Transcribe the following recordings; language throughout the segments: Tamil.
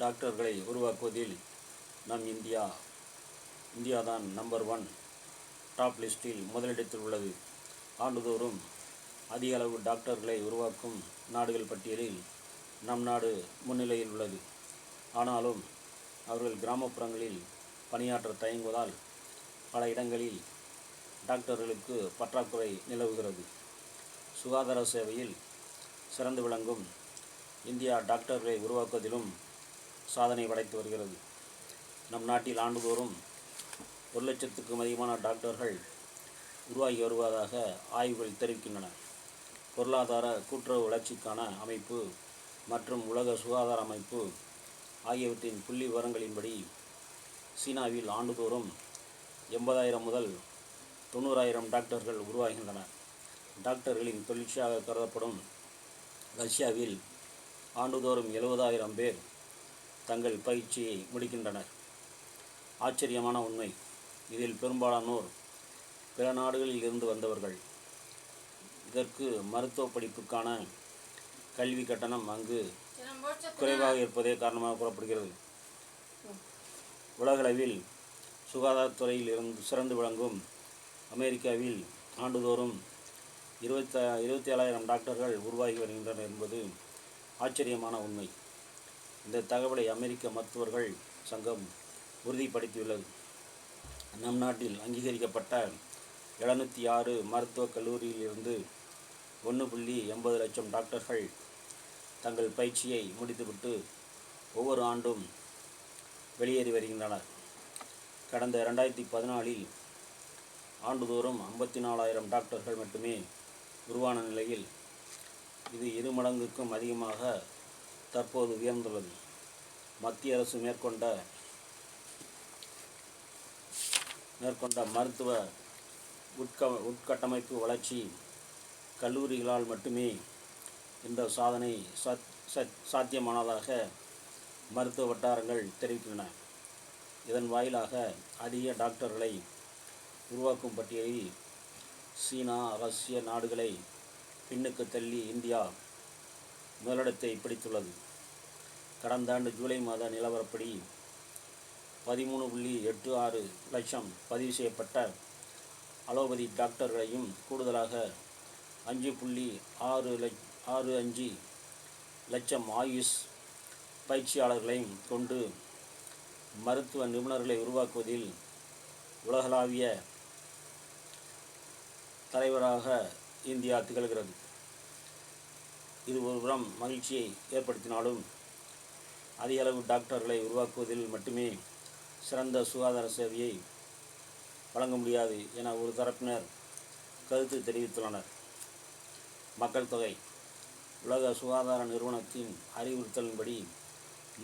டாக்டர்களை உருவாக்குவதில் நம் இந்தியா இந்தியா தான் நம்பர் ஒன் டாப் லிஸ்டில் முதலிடத்தில் உள்ளது. ஆண்டுதோறும் அதிக அளவு டாக்டர்களை உருவாக்கும் நாடுகள் பட்டியலில் நம் நாடு முன்னிலையில் உள்ளது. ஆனாலும் அவர்கள் கிராமப்புறங்களில் பணியாற்ற தயங்குவதால் பல இடங்களில் டாக்டர்களுக்கு பற்றாக்குறை நிலவுகிறது. சுகாதார சேவையில் சிறந்து விளங்கும் இந்தியா டாக்டர்களை உருவாக்குவதிலும் சாதனை படைத்து வருகிறது. நம் நாட்டில் ஆண்டுதோறும் ஒரு லட்சத்துக்கும் அதிகமான டாக்டர்கள் உருவாகி வருவதாக ஆய்வுகள் தெரிவிக்கின்றன. பொருளாதார கூட்டுறவு வளர்ச்சிக்கான அமைப்பு மற்றும் உலக சுகாதார அமைப்பு ஆகியவற்றின் புள்ளி விவரங்களின்படி சீனாவில் ஆண்டுதோறும் எண்பதாயிரம் முதல் தொண்ணூறாயிரம் டாக்டர்கள் உருவாகின்றனர் டாக்டர்களின் தொழிற்சியாக கருதப்படும் ரஷ்யாவில் ஆண்டுதோறும் எழுபதாயிரம் பேர் தங்கள் பயிற்சியை முடிக்கின்றனர். ஆச்சரியமான உண்மை. இதில் பெரும்பாலானோர் பிற நாடுகளில் இருந்து வந்தவர்கள். இதற்கு மருத்துவ படிப்புக்கான கல்வி கட்டணம் அங்கு குறைவாக இருப்பதே காரணமாக கூறப்படுகிறது. உலகளவில் சுகாதாரத்துறையில் இருந்து சிறந்து விளங்கும் அமெரிக்காவில் ஆண்டுதோறும் இருபத்த இருபத்தி ஏழாயிரம் டாக்டர்கள் உருவாகி வருகின்றனர் என்பது ஆச்சரியமான உண்மை. இந்த தகவலை அமெரிக்க மருத்துவர்கள் சங்கம் உறுதிப்படுத்தியுள்ளது. நம் நாட்டில் அங்கீகரிக்கப்பட்ட எழுநூற்றி ஆறு மருத்துவக் கல்லூரியில் இருந்து ஒன்று புள்ளி எண்பது லட்சம் டாக்டர்கள் தங்கள் பயிற்சியை முடித்துவிட்டு ஒவ்வொரு ஆண்டும் வெளியேறி வருகின்றனர். கடந்த ரெண்டாயிரத்தி பதினாலில் ஆண்டுதோறும் ஐம்பத்தி நாலாயிரம் டாக்டர்கள் மட்டுமே உருவான நிலையில் இது இரு மடங்குக்கும் அதிகமாக தற்போது உயர்ந்துள்ளது. மத்திய அரசு மேற்கொண்ட மேற்கொண்ட மருத்துவ உட்க உட்கட்டமைப்பு வளர்ச்சி கல்லூரிகளால் மட்டுமே இந்த சாதனை சத் சாத்தியமானதாக மருத்துவ வட்டாரங்கள் தெரிவிக்கின்றன. இதன் வாயிலாக அதிக டாக்டர்களை உருவாக்கும் பட்டியலில் சீனா ரஷ்ய நாடுகளை பின்னுக்கு தள்ளி இந்தியா முதலிடத்தை பிடித்துள்ளது. கடந்த ஆண்டு ஜூலை மாத நிலவரப்படி பதிமூணு புள்ளி எட்டு ஆறு லட்சம் பதிவு செய்யப்பட்ட அலோபதி டாக்டர்களையும் கூடுதலாக அஞ்சு புள்ளி ஆறு லட்ச ஆறு அஞ்சு லட்சம் ஆயுஷ் பயிற்சியாளர்களையும் கொண்டு மருத்துவ நிபுணர்களை உருவாக்குவதில் உலகளாவிய தலைவராக இந்தியா திகழ்கிறது. இது ஒருபுறம் மகிழ்ச்சியை ஏற்படுத்தினாலும் அதிக அளவு டாக்டர்களை உருவாக்குவதில் மட்டுமே சிறந்த சுகாதார சேவையை வழங்க முடியாது என ஒரு தரப்பினர் கருத்து தெரிவித்துள்ளனர். மக்கள் தொகை உலக சுகாதார நிறுவனத்தின் அறிவுறுத்தலின்படி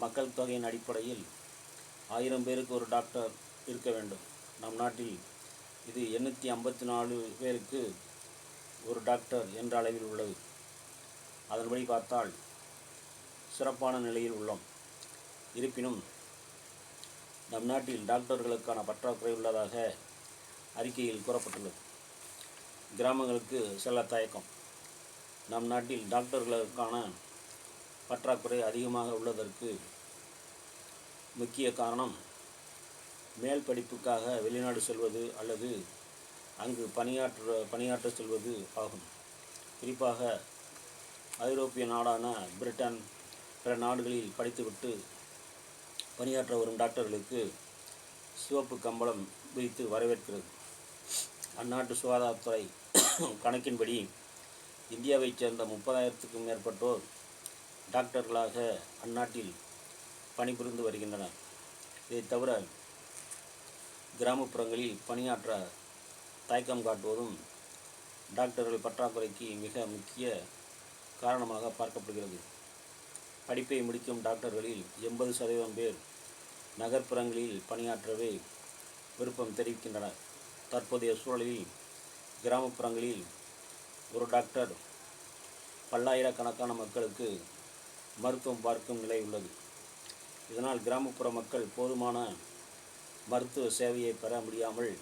மக்கள் தொகையின் அடிப்படையில் ஆயிரம் பேருக்கு ஒரு டாக்டர் இருக்க வேண்டும். நம் நாட்டில் இது எண்ணூற்றி ஐம்பத்தி நாலு பேருக்கு ஒரு டாக்டர் என்ற அளவில் உள்ளது. அதன்படி பார்த்தால் சிறப்பான நிலையில் உள்ளோம். இருப்பினும் நம் நாட்டில் டாக்டர்களுக்கான பற்றாக்குறை உள்ளதாக அறிக்கையில் கூறப்பட்டுள்ளது. கிராமங்களுக்கு செல்ல தயக்கம். நம் நாட்டில் டாக்டர்களுக்கான பற்றாக்குறை அதிகமாக உள்ளதற்கு முக்கிய காரணம் மேல் படிப்புக்காக வெளிநாடு செல்வது அல்லது அங்கு பணியாற்ற பணியாற்ற செல்வது ஆகும். குறிப்பாக ஐரோப்பிய நாடான பிரிட்டன் பிற நாடுகளில் படித்துவிட்டு பணியாற்ற வரும் டாக்டர்களுக்கு சிவப்பு கம்பளம் விரித்து வரவேற்கிறது. அந்நாட்டு சுகாதாரத்துறை கணக்கின்படி இந்தியாவைச் சேர்ந்த முப்பதாயிரத்துக்கும் மேற்பட்டோர் டாக்டர்களாக அந்நாட்டில் பணிபுரிந்து வருகின்றனர். இதை தவிர கிராமப்புறங்களில் பணியாற்ற தயக்கம் காட்டுவதும் டாக்டர்கள் பற்றாக்குறைக்கு மிக முக்கிய காரணமாக பார்க்கப்படுகிறது. படிப்பை முடிக்கும் டாக்டர்களில் எண்பது சதவீதம் பேர் நகர்ப்புறங்களில் பணியாற்றவே விருப்பம் தெரிவிக்கின்றனர். தற்போதைய சூழலில் கிராமப்புறங்களில் ஒரு டாக்டர் பல்லாயிரக்கணக்கான மக்களுக்கு மருத்துவம் பார்க்கும் நிலை உள்ளது. இதனால் கிராமப்புற மக்கள் போதுமான மருத்துவ சேவையை பெற முடியாமல்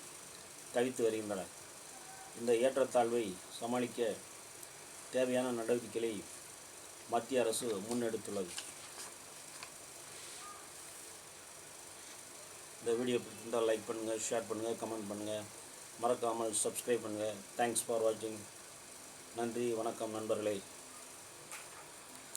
தவித்து வருகின்றனர். இந்த ஏற்றத்தாழ்வை சமாளிக்க தேவையான நடவடிக்கைகளை மத்திய அரசு முன்னெடுத்துள்ளது. இந்த வீடியோ பிடிச்சிருந்தால் லைக் பண்ணுங்கள் ஷேர் பண்ணுங்கள் கமெண்ட் பண்ணுங்கள் மறக்காமல் சப்ஸ்கிரைப் பண்ணுங்கள் தேங்க்ஸ் ஃபார் வாட்சிங் நன்றி வணக்கம் நண்பர்களே.